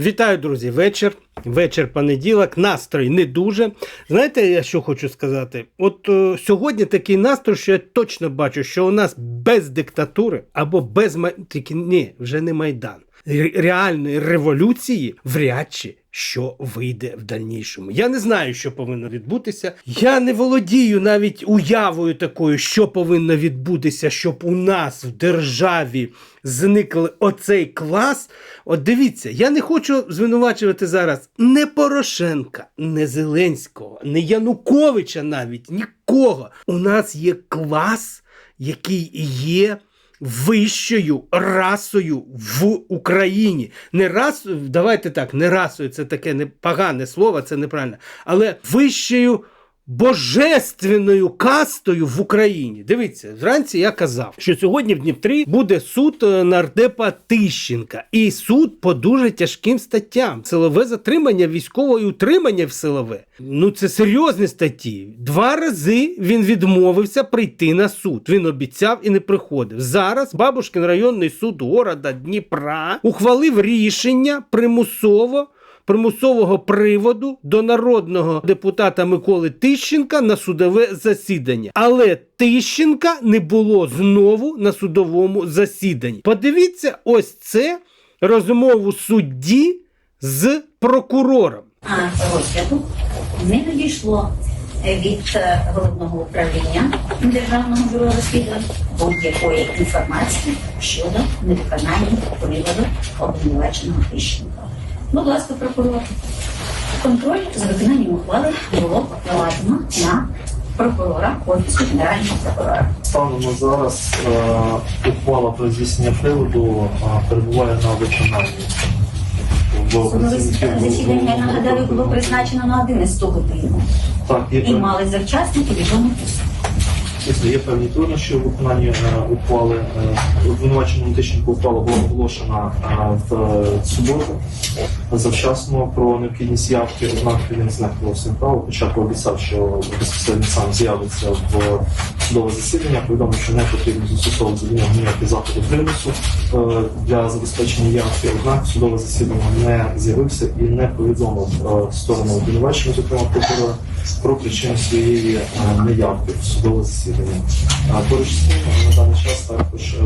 Вітаю, друзі! Вечір. Вечір понеділок, настрой не дуже. Знаєте, я що хочу сказати? От е, сьогодні такий настрій, що я точно бачу, що у нас без диктатури або без тільки ні, вже не майдан. Реальної революції вряд чи що вийде в дальнішому. Я не знаю, що повинно відбутися. Я не володію навіть уявою такою, що повинно відбутися, щоб у нас в державі зникли оцей клас. От дивіться, я не хочу звинувачувати зараз не Порошенка, не Зеленського, не Януковича навіть нікого. У нас є клас, який є вищою расою в Україні. Не рас, давайте так, не расою, це таке непогане слово, це неправильно, але вищою. Божественною кастою в Україні. Дивіться, вранці я казав, що сьогодні в Дніпрі буде суд е, нардепа Тищенка. І суд по дуже тяжким статтям. Силове затримання, військове утримання в силове. Ну це серйозні статті. Два рази він відмовився прийти на суд. Він обіцяв і не приходив. Зараз Бабушкин районний суд города Дніпра ухвалив рішення примусово примусового приводу до народного депутата Миколи Тищенка на судове засідання. Але Тищенка не було знову на судовому засіданні. Подивіться, ось це розмову судді з прокурором. а розгляду не надійшло від е, головного управління державного бюро розслідувань будь-якої інформації щодо невиконання приводу обвинуваченого Тищенка. Будь ласка, прокурор. Контроль з виконанням ухвали було покладено на прокурора офісу генерального прокурора. Станом на зараз е, ухвала про здійснення приводу е, перебуває на виконанні. Судове засідання, я нагадаю, було призначено на 11 годину Так, і певні, мали завчасно повідомити суд. є певні труднощі у виконанні е, ухвали. Е, Обвинуваченому Тищенку ухвала була оголошена е, в суботу завчасно про необхідність явки, однак він знехтував своїм право. Спочатку обіцяв, що безпосередньо сам з'явиться в судове засідання. Повідомив, що не потрібно застосовувати до нього ніякі заходи примусу для забезпечення явки. Однак судове засідання не з'явився і не повідомив сторону обвинувачення, зокрема прокурора, про причину своєї е, неявки в судове засідання. Поруч з цим на даний час також е,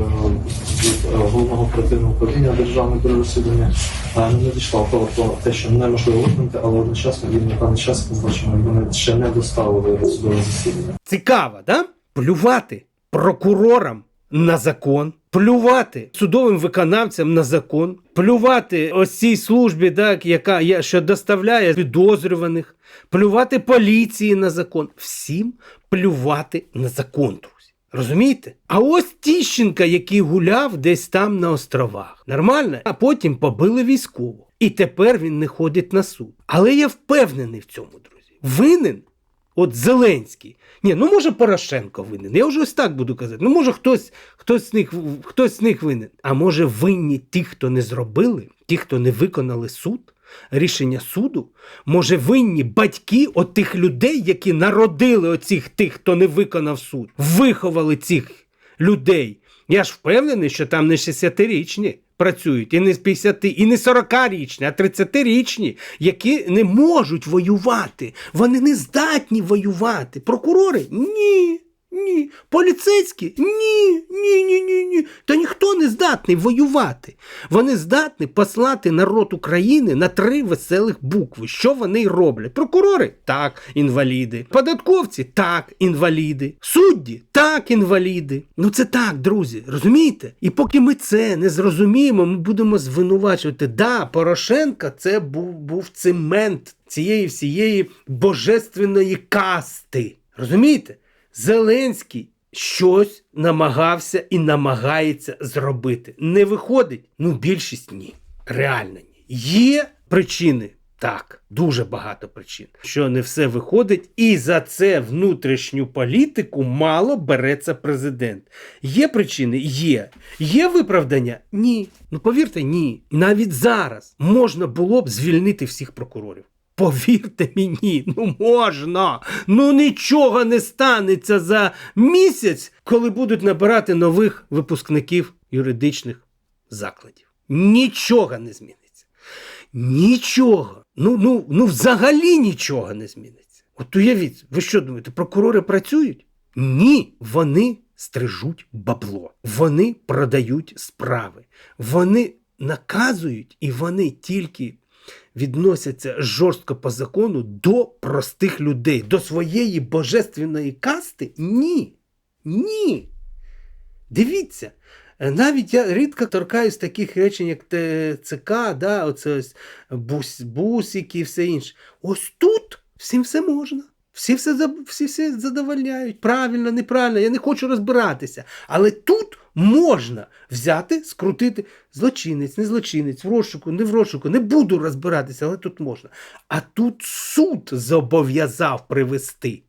від е, головного оперативного управління державного бюро розслідування е, не надійшла ухвала про те, що неможливо виконати, але одночасно він на даний час бачимо, вони ще не доставили судове засідання. Цікаво, да? Плювати прокурорам на закон, плювати судовим виконавцям на закон, плювати ось цій службі, так, яка що доставляє підозрюваних, плювати поліції на закон. Всім плювати на закон, друзі. Розумієте? А ось Тіщенка, який гуляв десь там на островах. Нормально? А потім побили військово. І тепер він не ходить на суд. Але я впевнений в цьому, друзі. Винен От Зеленський. Ні, ну може Порошенко винен. Я вже ось так буду казати. Ну, може, хтось, хтось, з них, хтось з них винен. А може винні ті, хто не зробили, ті, хто не виконали суд, рішення суду. Може, винні батьки от тих людей, які народили оцих тих, хто не виконав суд, виховали цих людей. Я ж впевнений, що там не 60-річні працюють, і не з 50, і не 40-річні, а 30-річні, які не можуть воювати. Вони не здатні воювати. Прокурори? Ні. Ні. Поліцейські? Ні, ні, ні, ні, ні. Та ніхто не здатний воювати. Вони здатні послати народ України на три веселих букви. Що вони й роблять? Прокурори? Так, інваліди. Податковці? Так, інваліди. Судді? Так, інваліди. Ну це так, друзі, розумієте? І поки ми це не зрозуміємо, ми будемо звинувачувати. Да, Порошенка це був, був цемент цієї всієї божественної касти. Розумієте? Зеленський щось намагався і намагається зробити. Не виходить? Ну, більшість ні. Реально ні. Є причини. Так, дуже багато причин, що не все виходить, і за це внутрішню політику мало береться президент. Є причини? Є. Є виправдання? Ні. Ну повірте, ні. Навіть зараз можна було б звільнити всіх прокурорів. Повірте мені, ну можна. Ну нічого не станеться за місяць, коли будуть набирати нових випускників юридичних закладів. Нічого не зміниться. Нічого. Ну, ну, ну взагалі нічого не зміниться. От уявіть, ви що думаєте, прокурори працюють? Ні, вони стрижуть бабло, вони продають справи, вони наказують і вони тільки відносяться жорстко по закону до простих людей, до своєї божественної касти? Ні. Ні. Дивіться, е, навіть я рідко торкаюсь таких речень, як ТЦК, да, оце ось бус, бусики і все інше. Ось тут всім все можна. Всі все, всі все задовольняють. Правильно, неправильно, я не хочу розбиратися. Але тут можна взяти, скрутити злочинець, не злочинець, в розшуку, не в розшуку. Не буду розбиратися, але тут можна. А тут суд зобов'язав привести.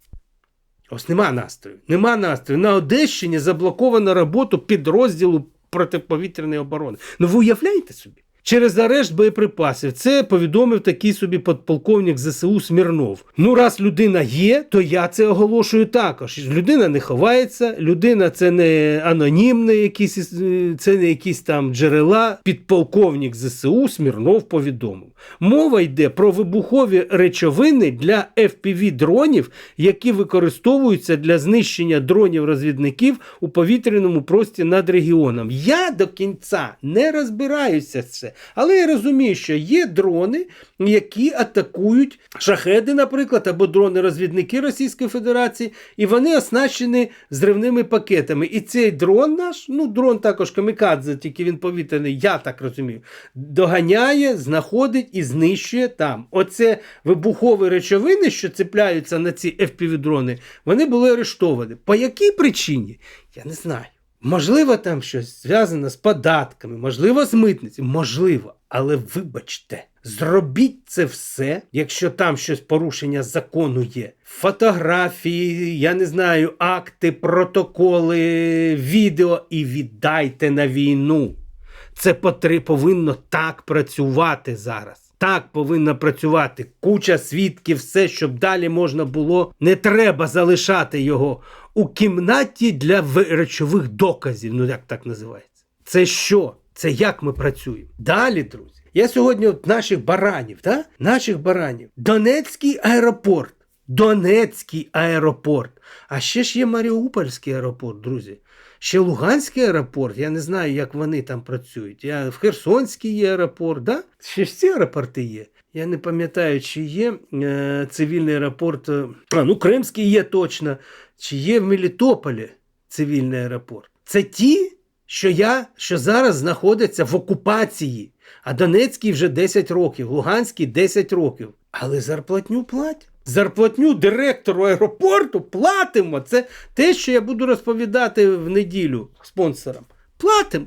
Ось нема настрою. Нема настрою. На Одещині заблоковано роботу підрозділу протиповітряної оборони. Ну ви уявляєте собі? Через арешт боєприпасів це повідомив такий собі подполковник ЗСУ Смірнов. Ну, раз людина є, то я це оголошую також. Людина не ховається, людина це не анонімне, якісь, е, це не якісь там джерела. Підполковник ЗСУ Смірнов повідомив. Мова йде про вибухові речовини для fpv дронів, які використовуються для знищення дронів-розвідників у повітряному прості над регіоном. Я до кінця не розбираюся це, але я розумію, що є дрони, які атакують шахеди, наприклад, або дрони-розвідники Російської Федерації, і вони оснащені зривними пакетами. І цей дрон наш, ну дрон також камікадзе, тільки він повітряний, я так розумію, доганяє, знаходить і знищує там. Оце вибухові речовини, що цепляються на ці FPV-дрони, вони були арештовані. По якій причині? Я не знаю. Можливо, там щось зв'язане з податками, можливо, з митницею, можливо, але вибачте, зробіть це все, якщо там щось порушення закону є. Фотографії, я не знаю, акти, протоколи, відео і віддайте на війну. Це повинно так працювати зараз. Так повинно працювати. Куча свідків, все, щоб далі можна було. Не треба залишати його у кімнаті для речових доказів. Ну як так називається? Це що? Це як ми працюємо? Далі, друзі. Я сьогодні от наших баранів, да? наших баранів. Донецький аеропорт. Донецький аеропорт. А ще ж є Маріупольський аеропорт, друзі. Ще Луганський аеропорт, я не знаю, як вони там працюють. Я, в Херсонський є аеропорт, да? ще ж ці аеропорти є. Я не пам'ятаю, чи є е, цивільний аеропорт. е, А, ну, Кримський є точно. Чи є в Мелітополі цивільний аеропорт? Це ті, що я, що зараз знаходяться в окупації. А Донецький вже 10 років, Луганський 10 років. Але зарплатню платять. Зарплатню директору аеропорту платимо. Це те, що я буду розповідати в неділю спонсорам. Платимо.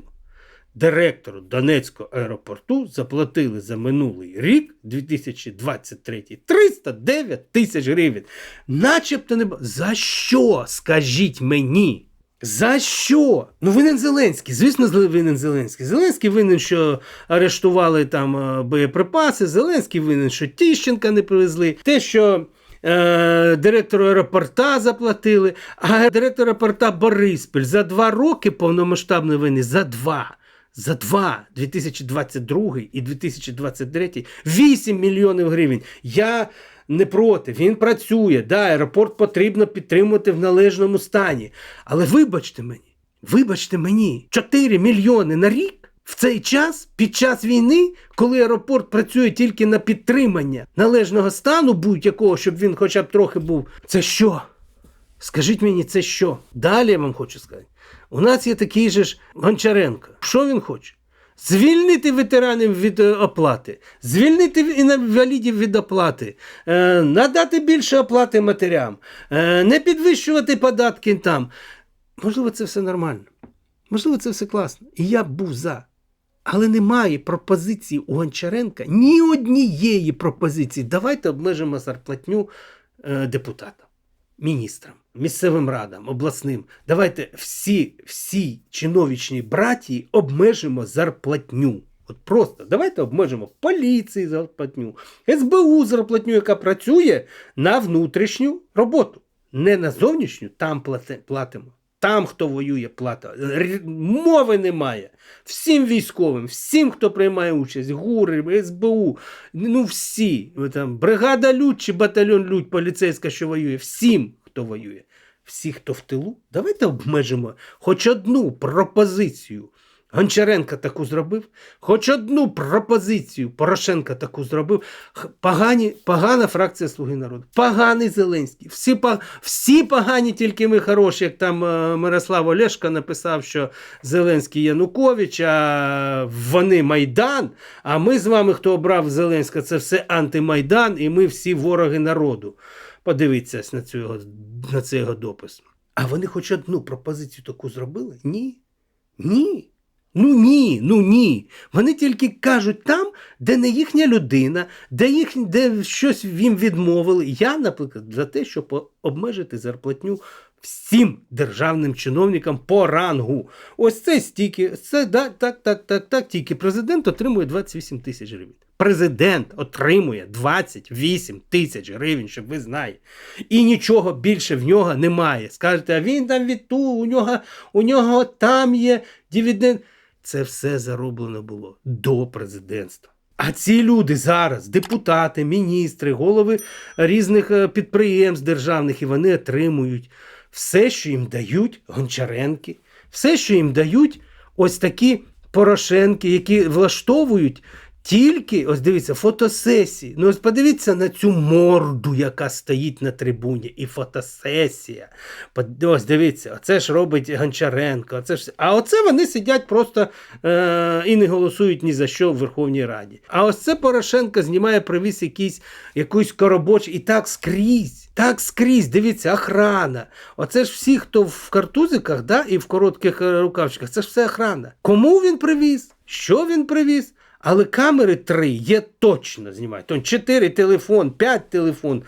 Директору Донецького аеропорту заплатили за минулий рік, 2023, 309 тисяч гривень. Начебто не за що? Скажіть мені. За що? Ну винен Зеленський. Звісно, винен Зеленський. Зеленський винен, що арештували там е, боєприпаси. Зеленський винен, що Тіщенка не привезли. Те, що е, директору аеропорта заплатили, а директор аеропорта Бориспіль за два роки повномасштабної війни, за два. За два 2022 і 2023 8 мільйонів гривень. Я не проти, він працює. Да, аеропорт потрібно підтримувати в належному стані. Але вибачте мені, вибачте мені, 4 мільйони на рік в цей час, під час війни, коли аеропорт працює тільки на підтримання належного стану будь-якого, щоб він хоча б трохи був. Це що? Скажіть мені, це що? Далі я вам хочу сказати. У нас є такий же ж Гончаренко. Що він хоче? Звільнити ветеранів від е, оплати, звільнити інвалідів від оплати, е, надати більше оплати матерям, е, не підвищувати податки там. Можливо, це все нормально. Можливо, це все класно. І я був за. Але немає пропозиції у Гончаренка ні однієї пропозиції. Давайте обмежимо зарплатню депутатам, міністрам, місцевим радам, обласним. Давайте всі, всі чиновічні братії обмежимо зарплатню. От просто давайте обмежимо в поліції зарплатню, СБУ зарплатню, яка працює на внутрішню роботу. Не на зовнішню, там платимо. Там, хто воює, плата. Мови немає. Всім військовим, всім, хто приймає участь, ГУРи, СБУ, ну всі. Там, бригада Людь чи батальйон Людь, поліцейська, що воює, всім, хто воює. Всі, хто в тилу, давайте обмежимо хоч одну пропозицію. Гончаренка таку зробив, хоч одну пропозицію Порошенка таку зробив. Погані, погана фракція Слуги народу. Поганий Зеленський. Всі, всі погані, тільки ми хороші, як там е, Мирослав Олешко написав, що Зеленський Янукович, а вони Майдан. А ми з вами, хто обрав Зеленська, це все антимайдан, і ми всі вороги народу. Подивіться на, цю на цей його допис. А вони хоч одну пропозицію таку зробили? Ні. Ні. Ну ні, ну ні. Вони тільки кажуть там, де не їхня людина, де, їх, де щось їм відмовили. Я, наприклад, за те, щоб обмежити зарплатню всім державним чиновникам по рангу. Ось це стільки, це да, так, так, так, так. Тільки президент отримує 28 тисяч гривень. Президент отримує 28 тисяч гривень, щоб ви знали. І нічого більше в нього немає. Скажете, а він там від ту, у нього, у нього там є дивіденд. Це все зароблено було до президентства. А ці люди зараз, депутати, міністри, голови різних е, підприємств державних, і вони отримують все, що їм дають Гончаренки, все, що їм дають ось такі Порошенки, які влаштовують тільки, ось дивіться, фотосесії. Ну, ось подивіться на цю морду, яка стоїть на трибуні, і фотосесія. Ось дивіться, оце ж робить Гончаренко. Оце ж... А оце вони сидять просто е- і не голосують ні за що в Верховній Раді. А ось це Порошенко знімає, привіз якийсь, якусь коробоч, і так скрізь. Так скрізь, дивіться, охрана. Оце ж всі, хто в картузиках да, і в коротких е, рукавчиках, це ж все охрана. Кому він привіз? Що він привіз? Але камери три є точно знімають. Он чотири телефон, п'ять телефон.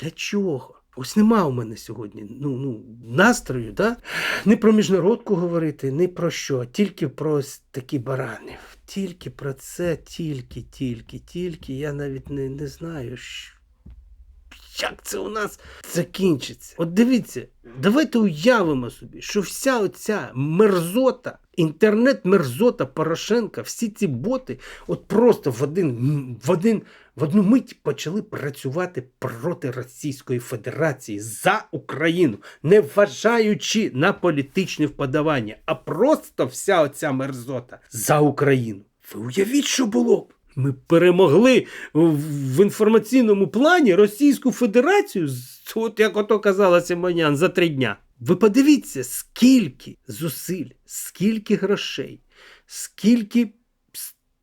Для чого? Ось нема у мене сьогодні ну, ну, настрою, да? не про міжнародку говорити, не про що, тільки про ось такі барани. Тільки про це, тільки, тільки, тільки. Я навіть не, не знаю, що як це у нас закінчиться. От дивіться, давайте уявимо собі, що вся оця мерзота, інтернет-мерзота Порошенка, всі ці боти, от просто в один, в один, в одну мить почали працювати проти Російської Федерації за Україну, не вважаючи на політичне вподавання, а просто вся оця мерзота за Україну. Ви уявіть, що було б. Ми перемогли в інформаційному плані Російську Федерацію, от як ото казала Симонян, за три дня. Ви подивіться, скільки зусиль, скільки грошей, скільки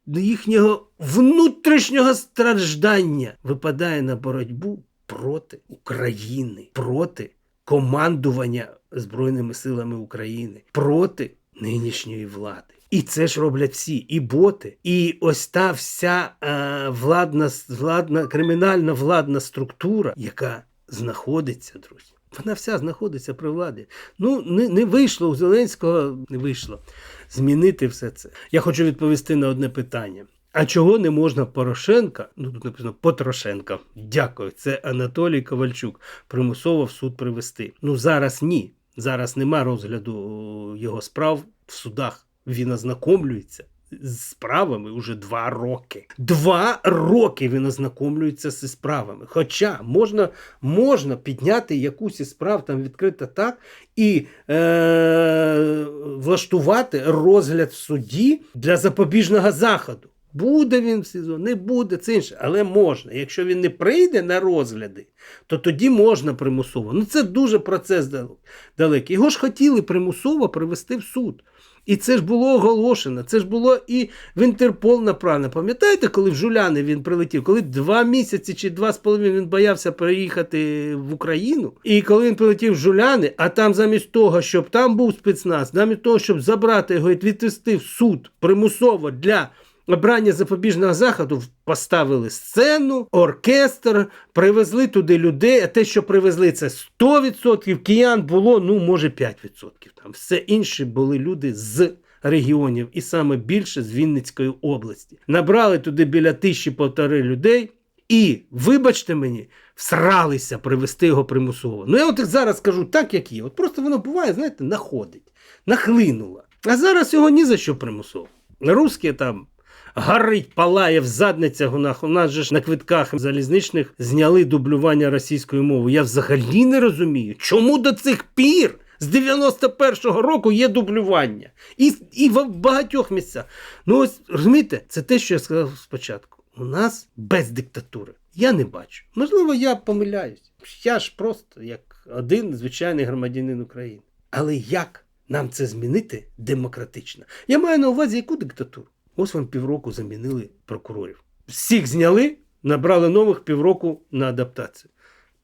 їхнього внутрішнього страждання випадає на боротьбу проти України, проти командування Збройними силами України, проти нинішньої влади. І це ж роблять всі, і боти, і ось та вся е, владна, владна, кримінальна владна структура, яка знаходиться, друзі. Вона вся знаходиться при владі. Ну, не, не вийшло у Зеленського, не вийшло змінити все це. Я хочу відповісти на одне питання. А чого не можна Порошенка, ну тут написано Потрошенка, дякую, це Анатолій Ковальчук, примусово в суд привести. Ну зараз ні. Зараз нема розгляду його справ в судах. Він ознакомлюється з справами уже два роки. Два роки він ознакомлюється зі справами. Хоча можна, можна підняти якусь із справ там відкрита так і е- влаштувати розгляд в суді для запобіжного заходу. Буде він в СІЗО, не буде, це інше, але можна. Якщо він не прийде на розгляди, то тоді можна примусово. Ну це дуже процес далекий. Його ж хотіли примусово привести в суд. І це ж було оголошено, це ж було і в Інтерпол направлено. Пам'ятаєте, коли в Жуляни він прилетів, коли два місяці чи два з половиною він боявся переїхати в Україну, і коли він прилетів в Жуляни, а там замість того, щоб там був спецназ, замість того, щоб забрати його і відвести в суд примусово для обрання запобіжного заходу, поставили сцену, оркестр, привезли туди людей, а те, що привезли, це 100%, киян було, ну, може, 5%. Там все інше були люди з регіонів, і саме більше з Вінницької області. Набрали туди біля тисячі полтори людей. І, вибачте мені, всралися привести його примусово. Ну я от зараз скажу так, як є. От просто воно буває, знаєте, находить, нахлинуло. А зараз його ні за що примусово. Русські там горить, палає в задницях у нас. У нас же ж на квитках залізничних зняли дублювання російської мови. Я взагалі не розумію, чому до цих пір з 91-го року є дублювання. І, і в багатьох місцях. Ну ось розумієте, це те, що я сказав спочатку. У нас без диктатури. Я не бачу. Можливо, я помиляюсь. Я ж просто як один звичайний громадянин України. Але як нам це змінити демократично? Я маю на увазі яку диктатуру? Ось вам півроку замінили прокурорів. Всіх зняли, набрали нових півроку на адаптацію.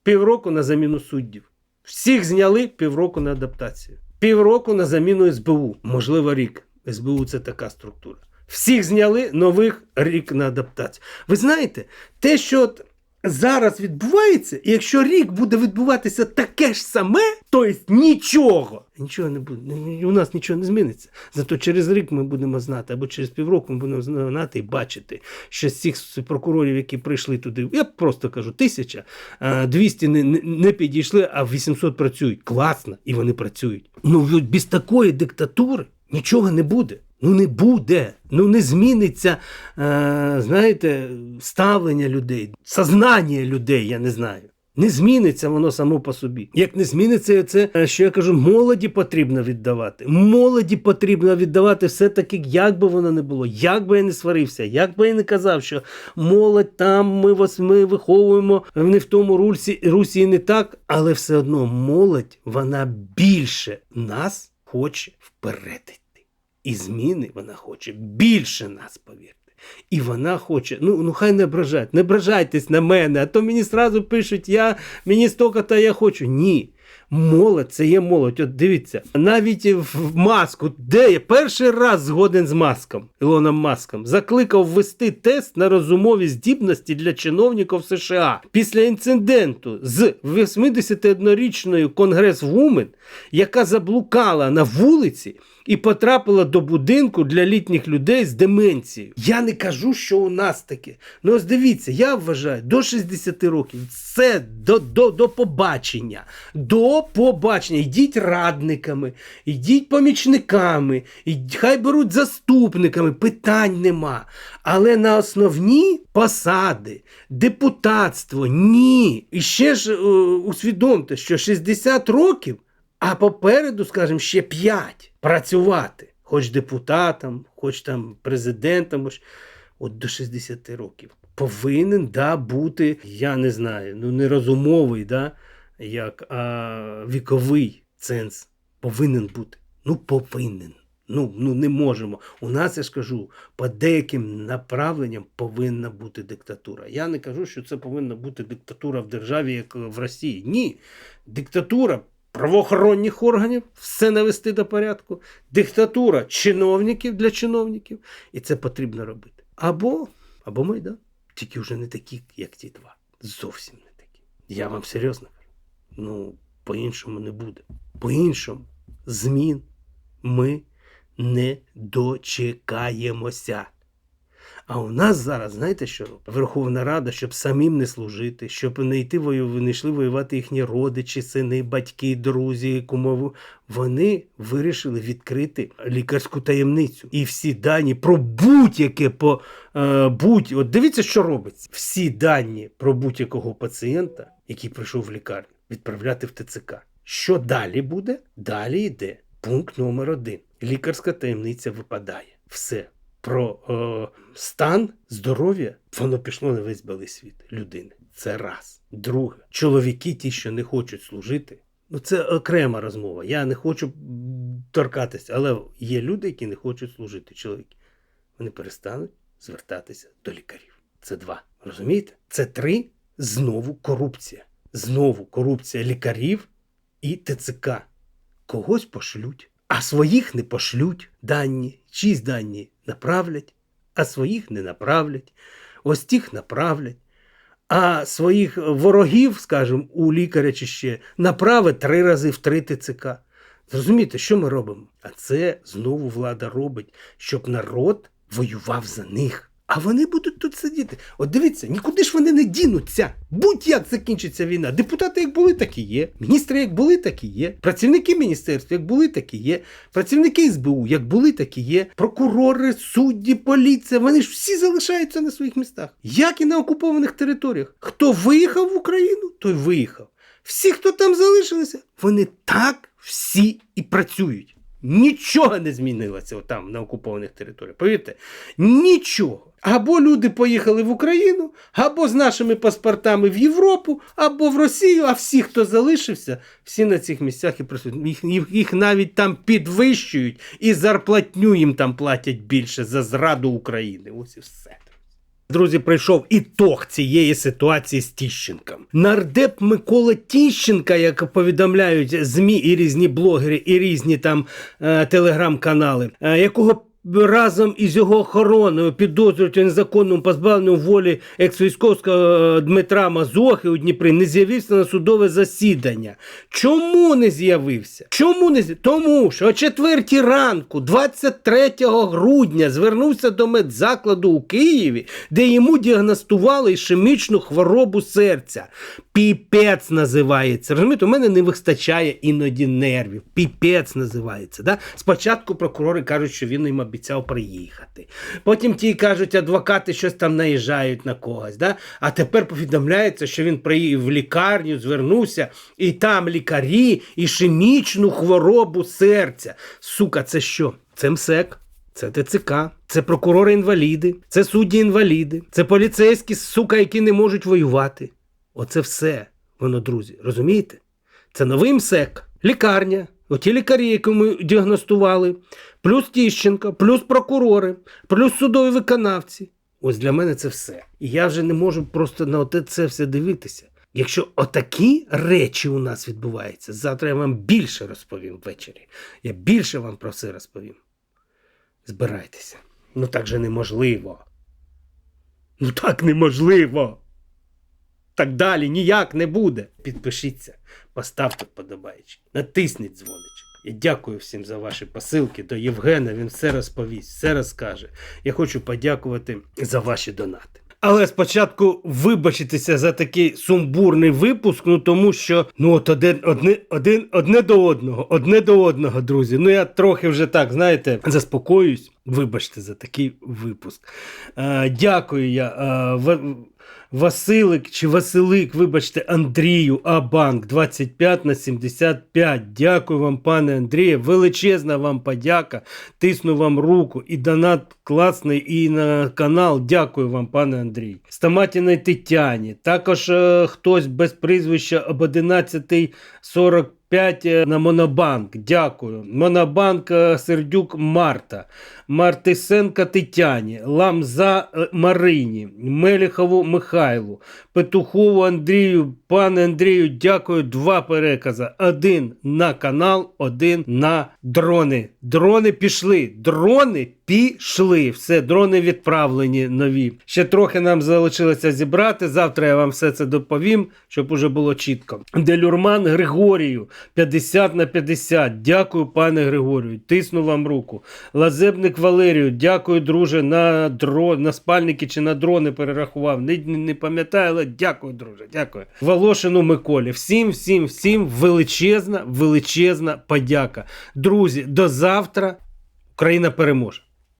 Півроку на заміну суддів. Всіх зняли півроку на адаптацію. Півроку на заміну СБУ. Можливо, рік. СБУ це така структура. Всіх зняли нових рік на адаптацію. Ви знаєте, те, що от зараз відбувається, і якщо рік буде відбуватися таке ж саме, то есть нічого. Нічого не буде. У нас нічого не зміниться. Зато через рік ми будемо знати, або через півроку ми будемо знати і бачити, що з цих прокурорів, які прийшли туди, я просто кажу, тисяча, а, 200 не, не, не підійшли, а 800 працюють. Класно, і вони працюють. Ну без такої диктатури нічого не буде. Ну не буде. Ну не зміниться, е, знаєте, ставлення людей, сознання людей, я не знаю. Не зміниться воно само по собі. Як не зміниться це, що я кажу, молоді потрібно віддавати. Молоді потрібно віддавати все-таки, як би воно не було, як би я не сварився, як би я не казав, що молодь там ми вас ми виховуємо не в тому русі, русі і не так, але все одно молодь вона більше нас хоче впередити. І зміни вона хоче більше нас, повірте. І вона хоче, ну, ну хай не ображають, не ображайтесь на мене, а то мені зразу пишуть, я, мені стільки та я хочу. Ні. Молодь, це є молодь. От дивіться, навіть в маску, де я перший раз згоден з маском, Ілоном Маском, закликав ввести тест на розумові здібності для чиновників США після інциденту з 81-річною конгрес-вумен, яка заблукала на вулиці і потрапила до будинку для літніх людей з деменцією. Я не кажу, що у нас таке. Ну ось дивіться, я вважаю, до 60 років це до, до, до побачення. До побачення. Йдіть радниками, йдіть помічниками, і хай беруть заступниками, питань нема. Але на основні посади, депутатство ні. І ще ж е, усвідомте, що 60 років. А попереду, скажімо, ще 5 працювати, хоч депутатом, хоч там президентом, от до 60 років. Повинен да, бути, я не знаю, ну не розумовий, да, як а, віковий ценз. Повинен бути. Ну, повинен. Ну, ну не можемо. У нас, я ж кажу, по деяким направленням повинна бути диктатура. Я не кажу, що це повинна бути диктатура в державі, як в Росії. Ні. Диктатура правоохоронних органів, все навести до порядку, диктатура чиновників для чиновників, і це потрібно робити. Або, або Майдан. Тільки вже не такі, як ті два. Зовсім не такі. Я вам серйозно кажу. Ну, по-іншому не буде. По-іншому змін ми не дочекаємося. А у нас зараз, знаєте що робить? Верховна Рада, щоб самим не служити, щоб не йти вою, не йшли воювати їхні родичі, сини, батьки, друзі, кумову. Вони вирішили відкрити лікарську таємницю. І всі дані про будь-яке по е, будь. От дивіться, що робиться. Всі дані про будь-якого пацієнта, який прийшов в лікарню, відправляти в ТЦК. Що далі буде? Далі йде пункт номер один. Лікарська таємниця випадає. Все про е, стан здоров'я, воно пішло на весь белий світ людини. Це раз. Друге, чоловіки, ті, що не хочуть служити, ну це окрема розмова. Я не хочу торкатися, але є люди, які не хочуть служити. Чоловіки. Вони перестануть звертатися до лікарів. Це два. Розумієте? Це три. Знову корупція. Знову корупція лікарів і ТЦК. Когось пошлють, а своїх не пошлють дані, чиїсь дані направлять, а своїх не направлять, ось тих направлять, а своїх ворогів, скажімо, у лікаря чи ще направить три рази в три ТЦК. Зрозумієте, що ми робимо? А це знову влада робить, щоб народ воював за них. А вони будуть тут сидіти. От дивіться, нікуди ж вони не дінуться. Будь-як закінчиться війна. Депутати як були, так і є. Міністри як були, так і є. Працівники міністерств як були, так і є. Працівники СБУ як були, так і є. Прокурори, судді, поліція. Вони ж всі залишаються на своїх містах. Як і на окупованих територіях. Хто виїхав в Україну, той виїхав. Всі, хто там залишилися, вони так всі і працюють. Нічого не змінилося там на окупованих територіях. Повірте, нічого. Або люди поїхали в Україну, або з нашими паспортами в Європу, або в Росію. А всі, хто залишився, всі на цих місцях і працюють. Їх, їх, навіть там підвищують і зарплатню їм там платять більше за зраду України. Ось і все. Друзі, прийшов ітог цієї ситуації з Тіщенком. Нардеп Микола Тіщенка, як повідомляють ЗМІ і різні блогери, і різні там е, телеграм-канали, е, якого разом із його охороною підозрюють у незаконному позбавленню волі екс-військовського е, Дмитра Мазохи у Дніпрі, не з'явився на судове засідання. Чому не з'явився? Чому не з'явився? Тому що о четвертій ранку, 23 грудня, звернувся до медзакладу у Києві, де йому діагностували ішемічну хворобу серця. Піпець називається. Розумієте, у мене не вистачає іноді нервів. Піпець називається. Да? Спочатку прокурори кажуть, що він їм обіцяв приїхати. Потім ті кажуть, адвокати щось там наїжджають на когось. Да? А тепер повідомляється, що він приїхав в лікарню, звернувся, і там лікарі ішемічну хворобу серця. Сука, це що? Це МСЕК. Це ТЦК, це прокурори-інваліди, це судді-інваліди, це поліцейські, сука, які не можуть воювати. Оце все воно, друзі, розумієте? Це новий МСЕК, лікарня, оті лікарі, які ми діагностували, плюс Тіщенко, плюс прокурори, плюс судові виконавці. Ось для мене це все. І я вже не можу просто на оте це все дивитися. Якщо отакі речі у нас відбуваються, завтра я вам більше розповім ввечері. Я більше вам про все розповім. Збирайтеся. Ну так же неможливо. Ну так неможливо. Так далі ніяк не буде. Підпишіться, поставте вподобайки, натисніть дзвоничок. Я дякую всім за ваші посилки до Євгена. Він все розповість, все розкаже. Я хочу подякувати за ваші донати. Але спочатку вибачитися за такий сумбурний випуск, ну тому що ну от один, одне, один, одне до одного, одне до одного, друзі. Ну я трохи вже так, знаєте, заспокоююсь. Вибачте за такий випуск. Е, дякую я. Е, Василик чи Василик, вибачте, Андрію Абанк 25 на 75. Дякую вам, пане Андрію. Величезна вам подяка. Тисну вам руку. І донат класний, і на канал. Дякую вам, пане Андрій. Стаматіної Тетяні. Також е, хтось без прізвища об 11.45 е, на Монобанк. Дякую. Монобанк е, Сердюк Марта. Мартисенка Тетяні, Ламза е, Марині, Меліхову Михайлу, Петухову Андрію, пане Андрію, дякую. Два перекази. Один на канал, один на дрони. Дрони пішли. Дрони пішли. Все, дрони відправлені нові. Ще трохи нам залишилося зібрати. Завтра я вам все це доповім, щоб уже було чітко. Делюрман Григорію 50 на 50. Дякую, пане Григорію. Тисну вам руку. Лазебник Валерію, дякую, друже, на дрон, на спальники чи на дрони перерахував. Не, не, не пам'ятаю, але дякую, друже. Дякую. Волошину Миколі. Всім, всім, всім величезна, величезна подяка. Друзі, до завтра. Україна переможе.